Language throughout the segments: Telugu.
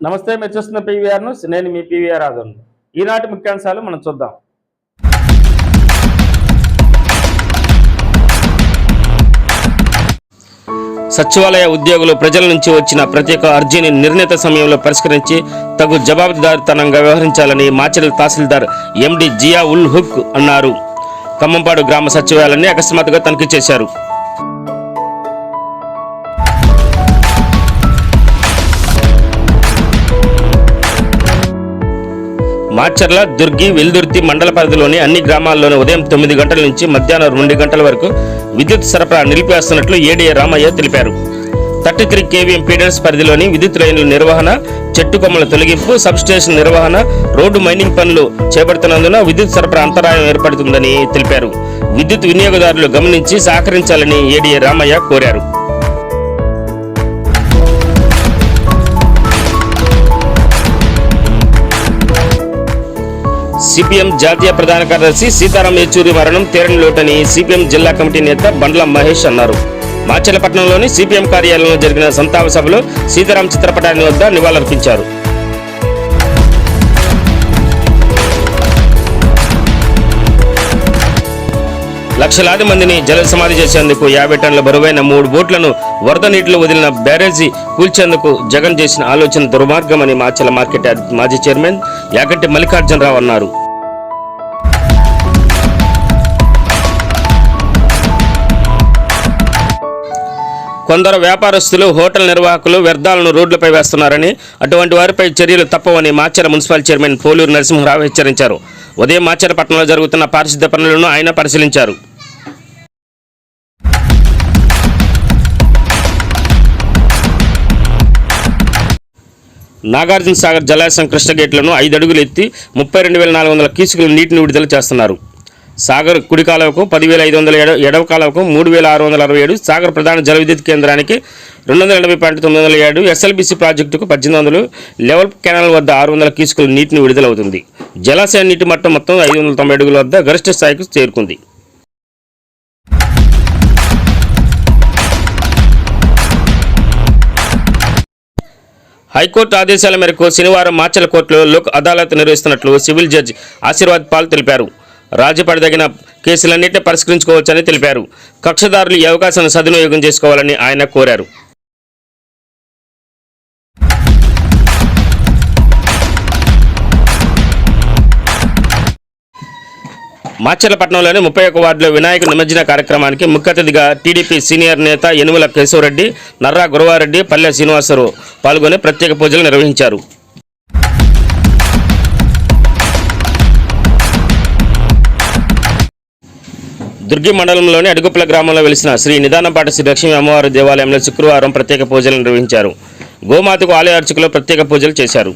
నమస్తే మీరు చూస్తున్న పివిఆర్ను నేను మీ పీవీఆర్ ఆదన్. ఈనాటి ముఖ్యాంశాలు మనం చూద్దాం. సచివాలయ ఉద్యోగులు ప్రజల నుంచి వచ్చిన ప్రత్యేక అర్జీని నిర్ణీత సమయంలో పరిష్కరించి తగు జవాబుదారితనంగా వ్యవహరించాలని మాచర్ల తహసీల్దార్ ఎండి జియా ఉల్ హుక్ అన్నారు. ఖమ్మంపాడు గ్రామ సచివాలయాన్ని అకస్మాత్తుగా తనిఖీ చేశారు. మాచర్ల దుర్గి వెల్దుర్తి మండల పరిధిలోని అన్ని గ్రామాల్లోని ఉదయం తొమ్మిది గంటల నుంచి మధ్యాహ్నం రెండు గంటల వరకు విద్యుత్ సరఫరా నిలిపివేస్తున్నట్లు ఏడీఏ రామయ్య తెలిపారు. థర్టీ త్రీ కేవీఎం పీడర్స్ పరిధిలోని విద్యుత్ లైన్ల నిర్వహణ చెట్టు కొమ్మల తొలగింపు సబ్స్టేషన్ నిర్వహణ రోడ్డు మైనింగ్ పనులు చేపడుతున్నందున విద్యుత్ సరఫరా అంతరాయం ఏర్పడుతుందని తెలిపారు. విద్యుత్ వినియోగదారులు గమనించి సహకరించాలని ఏడీఏ రామయ్య కోరారు. సిపిఎం జాతీయ ప్రధాన కార్యదర్శి సీతారాం యేచూరి మరణం తీరని లోటని సిపిఎం జిల్లా కమిటీ నేత బండ్ల మహేష్ అన్నారు. మాచలపట్నంలోని సిపిఎం కార్యాలయంలో జరిగిన సంతాప సభలో సీతారాం చిత్రపటాన్ని వద్ద నివాళులర్పించారు. లక్షలాది మందిని జల సమాధి చేసేందుకు యాభై టన్నుల బరువైన మూడు బోట్లను వరద నీటిలో వదిలిన బ్యారేజీ కూల్చేందుకు జగన్ చేసిన ఆలోచన దుర్మార్గమని మాచల మార్కెట్ మాజీ చైర్మన్ యాగంటి మల్లికార్జునరావు అన్నారు. కొందరు వ్యాపారస్తులు హోటల్ నిర్వాహకులు వ్యర్థాలను రోడ్లపై వేస్తున్నారని అటువంటి వారిపై చర్యలు తప్పవని మాచర మున్సిపల్ చైర్మన్ పోలూరు నరసింహరావు హెచ్చరించారు. ఉదయం మాచర పట్టణంలో జరుగుతున్న పారిశుద్ధ్య పనులను ఆయన పరిశీలించారు. నాగార్జున సాగర్ జలాశయం కృష్ణ గేట్లను ఐదు అడుగులు ఎత్తి ముప్పై రెండు వేల నాలుగు వందల కీసుకుల నీటిని విడుదల చేస్తున్నారు. సాగర్ కుడి కాలువకు పదివేల ఐదు వందల ఎడ ఎడవ కాలువకు మూడు వేల ఆరు వందల అరవై ఏడు సాగర్ ప్రధాన జల విద్యుత్ కేంద్రానికి రెండు వందల ఎనభై పాయింట్ తొమ్మిది వందల ఏడు ఎస్ఎల్బిసి ప్రాజెక్టుకు పద్దెనిమిది వందలు లెవెల్ కెనాల్ వద్ద ఆరు వందల కీసుకుల నీటిని విడుదలవుతుంది. జలాశయ నీటి మట్టం మొత్తం ఐదు వందల తొంభై అడుగుల వద్ద గరిష్ట స్థాయికి చేరుకుంది. హైకోర్టు ఆదేశాల మేరకు శనివారం మాచల కోర్టులో లోక్ అదాలత్ నిర్వహిస్తున్నట్లు సివిల్ జడ్జ్ ఆశీర్వాద్ పాల్ తెలిపారు. రాజీపడదగిన కేసులన్నింటినీ పరిష్కరించుకోవచ్చని తెలిపారు. కక్షదారులు ఈ అవకాశాన్ని సద్వినియోగం చేసుకోవాలని ఆయన కోరారు. మాచర్లపట్నంలోని ముప్పై ఒక్క వార్డులో వినాయక నిమజ్జన కార్యక్రమానికి ముఖ్య అతిథిగా టీడీపీ సీనియర్ నేత యనుమల కేశవరెడ్డి నర్రా గురవారెడ్డి పల్లె శ్రీనివాసరావు పాల్గొని ప్రత్యేక పూజలు నిర్వహించారు. దుర్గి మండలంలోని అడుగుప్పల గ్రామంలో వెలిసిన శ్రీ నిదానపాటి శ్రీ లక్ష్మీ అమ్మవారి దేవాలయంలో శుక్రవారం ప్రత్యేక పూజలు నిర్వహించారు. గోమాతకు ఆలయ అర్చకులు ప్రత్యేక పూజలు చేశారు.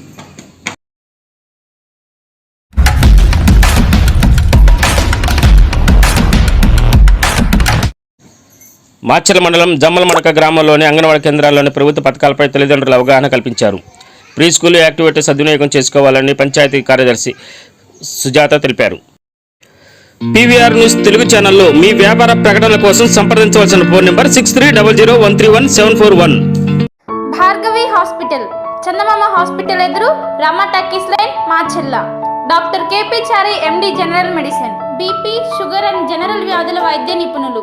మాచర్ల మండలం జమ్మలమడక గ్రామంలోని అంగన్వాడీ కేంద్రాల్లోని ప్రభుత్వ పథకాలపై తల్లిదండ్రులు అవగాహన కల్పించారు. ప్రీ స్కూల్ యాక్టివిటీ సద్వినియోగం చేసుకోవాలని పంచాయతీ కార్యదర్శి సుజాత తెలిపారు. పీవీఆర్ న్యూస్ తెలుగు ఛానల్లో మీ వ్యాపార ప్రకటనల కోసం సంప్రదించవలసిన phone number six three double zero one three one seven four one. Bhargavi hospital Chandamama hospital ఎదురు Rama talkies line Macherla doctor KP Chari MD general medicine. BP sugar and general వ్యాధుల వైద్య నిపుణులు.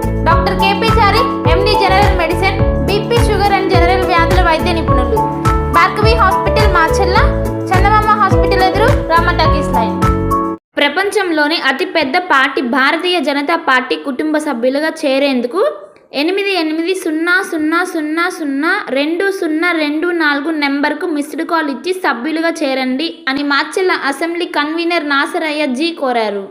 ప్రపంచంలోని అతిపెద్ద పార్టీ భారతీయ జనతా పార్టీ కుటుంబ సభ్యులుగా చేరేందుకు ఎనిమిది ఎనిమిది సున్నా సున్నా సున్నా సున్నా రెండు సున్నా రెండు నాలుగు నెంబర్కు మిస్డ్ కాల్ ఇచ్చి సభ్యులుగా చేరండి అని మాచెల్ల అసెంబ్లీ కన్వీనర్ నాసరయ్య జీ కోరారు.